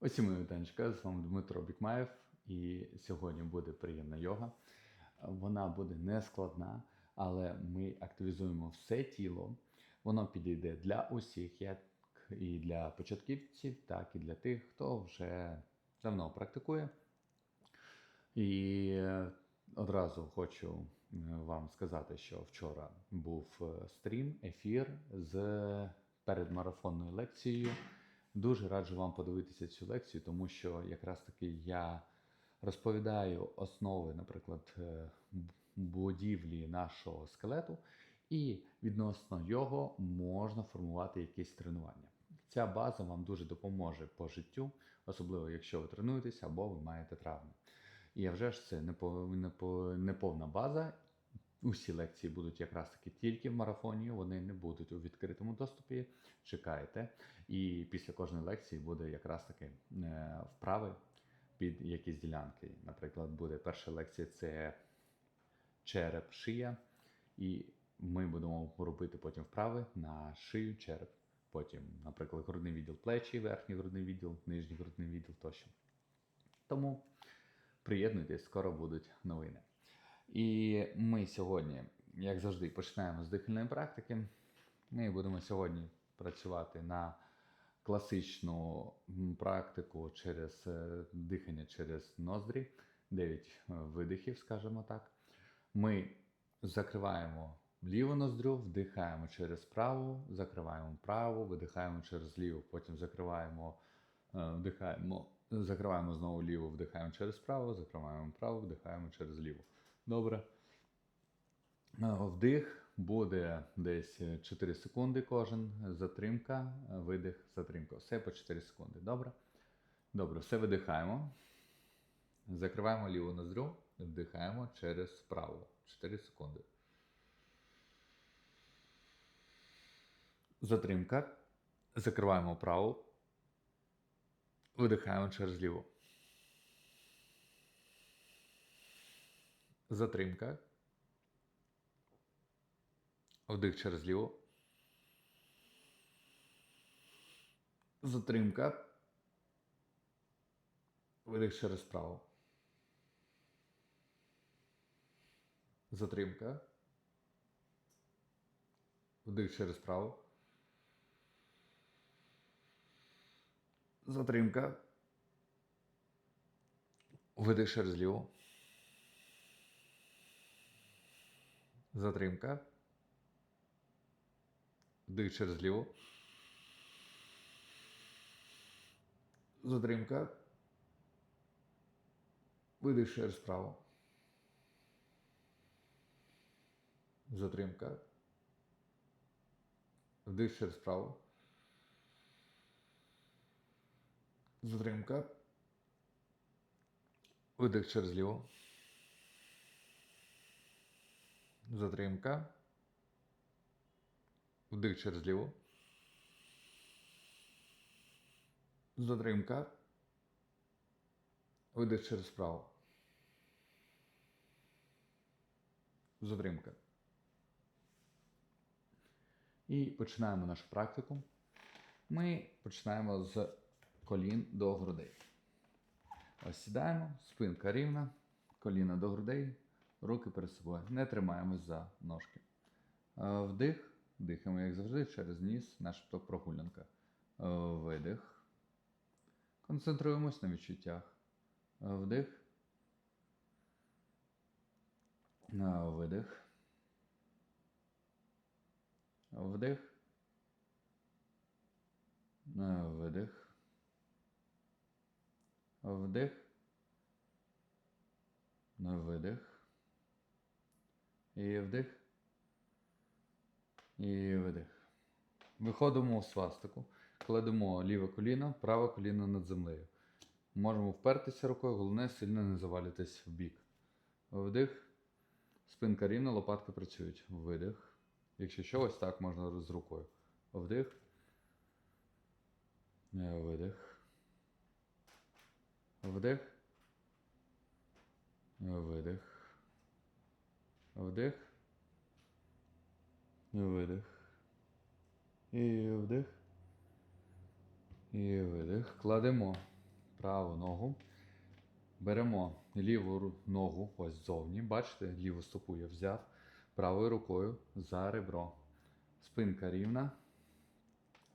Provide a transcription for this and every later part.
Усім мої вітанечка, з вами Дмитро Бікмаєв, і сьогодні буде приємна йога. Вона буде не складна, але ми активізуємо все тіло. Воно підійде для усіх, як і для початківців, так і для тих, хто вже давно практикує. І одразу хочу е, вам сказати, що вчора був е, стрім, ефір з передмарафонною лекцією. Дуже раджу вам подивитися цю лекцію, тому що якраз таки я розповідаю основи, наприклад, е, будівлі нашого скелету, і відносно його можна формувати якісь тренування. Ця база вам дуже допоможе по життю, особливо якщо ви тренуєтеся або ви маєте травми. І вже ж це не повна база. Усі лекції будуть якраз таки тільки в марафоні, вони не будуть у відкритому доступі. Чекайте. І після кожної лекції буде якраз таки е, вправи під якісь ділянки. Наприклад, буде перша лекція це череп, шия. І ми будемо робити потім вправи на шию, череп. Потім, наприклад, грудний відділ плечі, верхній грудний відділ, нижній грудний відділ тощо. Тому приєднуйтесь, скоро будуть новини. І ми сьогодні, як завжди, починаємо з дихальної практики. Ми будемо сьогодні працювати на класичну практику через е, дихання через ноздрі, 9 видихів, скажімо так. Ми закриваємо ліву ноздрю, вдихаємо через праву, закриваємо праву, видихаємо через ліву, потім закриваємо, е, вдихаємо, закриваємо знову ліву, вдихаємо через праву, закриваємо праву, вдихаємо через ліву. Добре. Е, Вдих буде десь 4 секунди кожен, затримка, е, видих, затримка. Все по 4 секунди. Добре? Добре, все видихаємо. Закриваємо ліву ноздрю, вдихаємо через праву. 4 секунди. Затримка. Закриваємо праву. Видихаємо через ліву. Затримка. Вдих через ліву. Затримка. Видих через праву. Затримка. Вдих через праву. Затримка. Видих через ліву. Затримка. Вдих через ліву. Затримка. Видих через праву. Затримка. Вдих через праву. Затримка. Видих через ліву. Затримка. Вдих через ліву. Затримка. Видих через праву. Затримка. І починаємо нашу практику. Ми починаємо з колін до грудей. Ось сідаємо, спинка рівна, коліна до грудей, руки перед собою. Не тримаємось за ножки. Е, Вдих, дихаємо, як завжди, через ніс, начебто прогулянка. Е, Видих. Концентруємось на відчуттях. Е, Вдих. Видих. Вдих. Видих. Вдих. Видих. І вдих. І видих. Виходимо в свастику. Кладемо ліве коліно, праве коліно над землею. Можемо впертися рукою, головне сильно не завалитись в бік. Вдих. Спинка рівна, лопатки працюють. Видих. Якщо що, ось так можна з рукою. Вдих. Видих. Вдих. Видих. Вдих. Видих. І вдих. І видих. Кладемо праву ногу. Беремо ліву ногу ось ззовні. Бачите, ліву стопу я взяв правою рукою за ребро. Спинка рівна.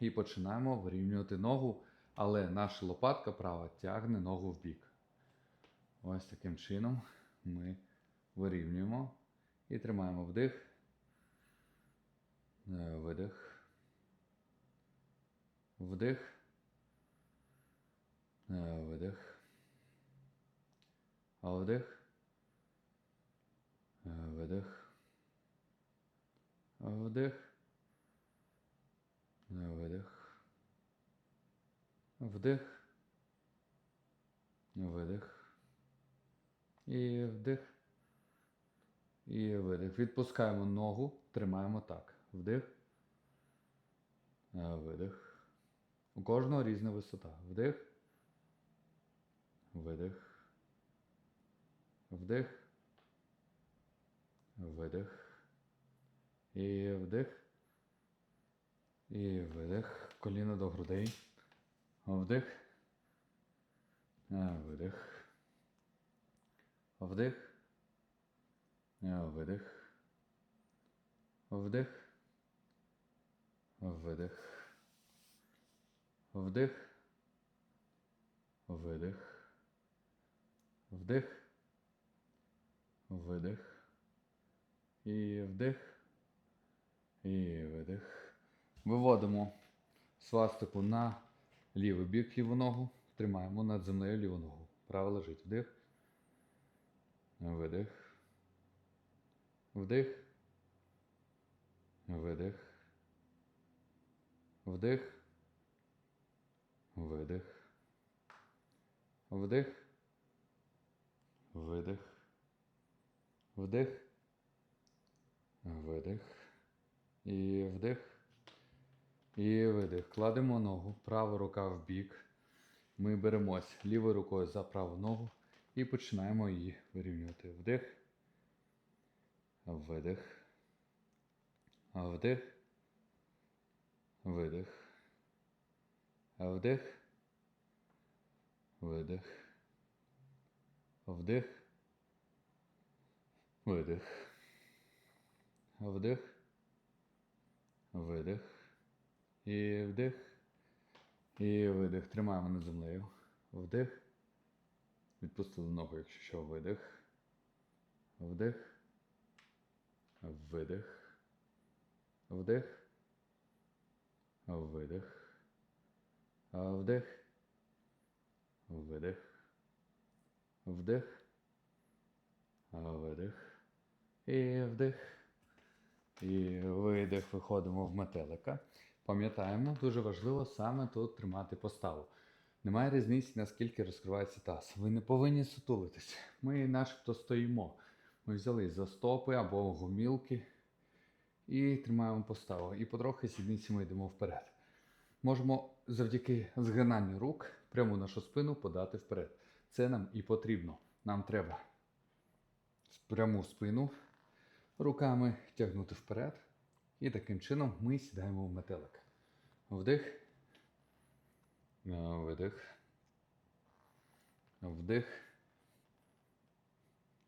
І починаємо вирівнювати ногу, але наша лопатка права тягне ногу в бік. Ось таким чином ми вирівнюємо і тримаємо вдих, е, видих, вдих, е, видих, вдих, е, видих, вдих, видих, вдих, видих. І вдих. І видих. Відпускаємо ногу, тримаємо так. Вдих. е, Видих. У кожного різна висота. Вдих. Видих. Вдих. Видих. І вдих. І видих. Коліно до грудей. Вдих. е, Видих. Вдих. Е, Видих. Вдих. Видих. Вдих. Видих. Вдих. Видих. І вдих. І видих. Виводимо свастику на лівий бік ліву ногу. Тримаємо над землею ліву ногу. Право лежить. Вдих. Видих. Вдих. Видих. Вдих. Видих. Вдих. Видих. Вдих. Видих. І вдих. І видих. Кладемо ногу. Права рука в бік. Ми беремось лівою рукою за праву ногу і починаємо її вирівнювати. Вдих. Видих. Вдих. Видих. Вдих. Видих. Вдих. Видих. Вдих. Видих. І вдих. І видих. Тримаємо над землею. Вдих. Відпустили ногу, якщо що, видих. Вдих. Видих. Вдих. Видих. Вдих. Видих. Вдих. Видих. І вдих. І видих. Виходимо в метелика. Пам'ятаємо, дуже важливо саме тут тримати поставу. Немає різниці, наскільки розкривається таз. Ви не повинні сутулитись. Ми начебто стоїмо. Ми взяли за стопи або гумілки і тримаємо поставу. І потрохи сідницями йдемо вперед. Можемо завдяки згинанню рук пряму нашу спину подати вперед. Це нам і потрібно. Нам треба пряму спину руками тягнути вперед. І таким чином ми сідаємо в метелик. Вдих. Видих. Вдих.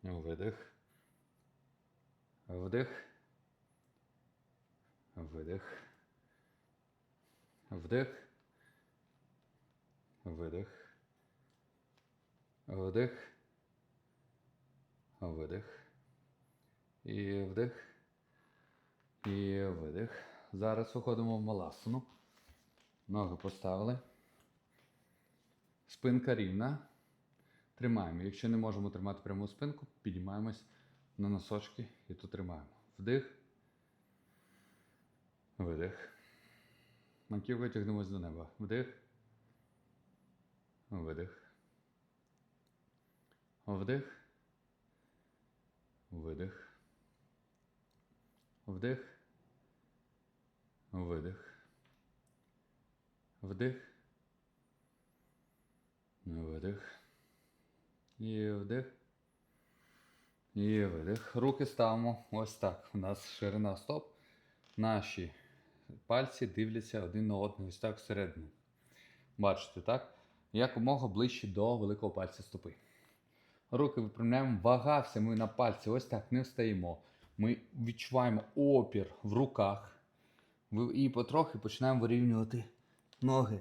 Видих. Вдих. Видих. Вдих. Видих. Вдих. Видих. І вдих. І видих. Зараз виходимо в маласану. Ноги поставили. Спинка рівна. Тримаємо. Якщо не можемо тримати пряму спинку, підіймаємось на носочки і тут тримаємо. Вдих. Видих. Маківкою тягнемось до неба. Вдих. Видих. Вдих. Видих. Вдих. Видих. Вдих. Видих. І вдих. І видих. Руки ставимо ось так. У нас ширина стоп. Наші пальці дивляться один на одного ось так всередину. Бачите, так? якомога ближче до великого пальця стопи. Руки випрямляємо, вага все, ми на пальці, ось так не встаємо. Ми відчуваємо опір в руках. І потрохи починаємо вирівнювати ноги.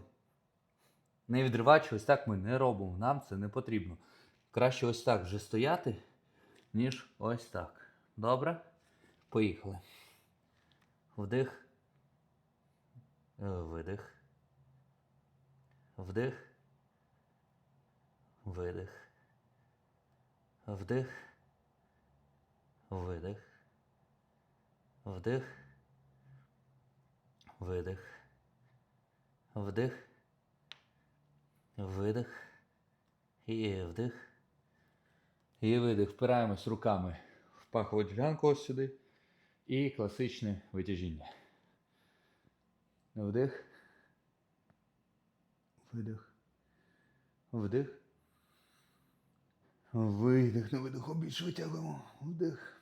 Не відриваючи, ось так ми не робимо. Нам це не потрібно. Краще ось так вже стояти, ніж ось так. Добре? Поїхали. Вдих. Е, Видих. Вдих. Видих. Вдих. Видих. Вдих. Видих. Вдих. Видих. І вдих. І видих. Впираємось руками в пахову ділянку ось сюди. І класичне витяжіння. Вдих. Видих. Вдих. Видих. На видиху більше витягуємо. Вдих.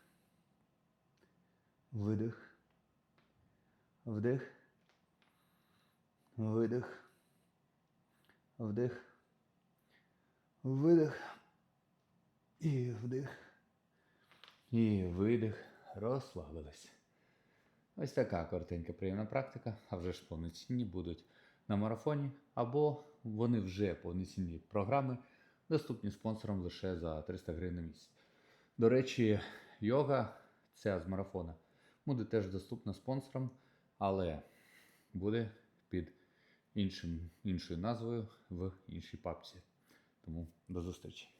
Видих. Вдих. Видих. Вдих. Видих. І вдих. І видих. Розслабились. Ось така коротенька приємна практика, а вже ж повноцінні будуть на марафоні, або вони вже повноцінні програми, доступні спонсорам лише за 300 гривень на місяць. До речі, йога, ця з марафона, буде теж доступна спонсорам, але буде під іншим, іншою назвою в іншій папці. Тому до зустрічі.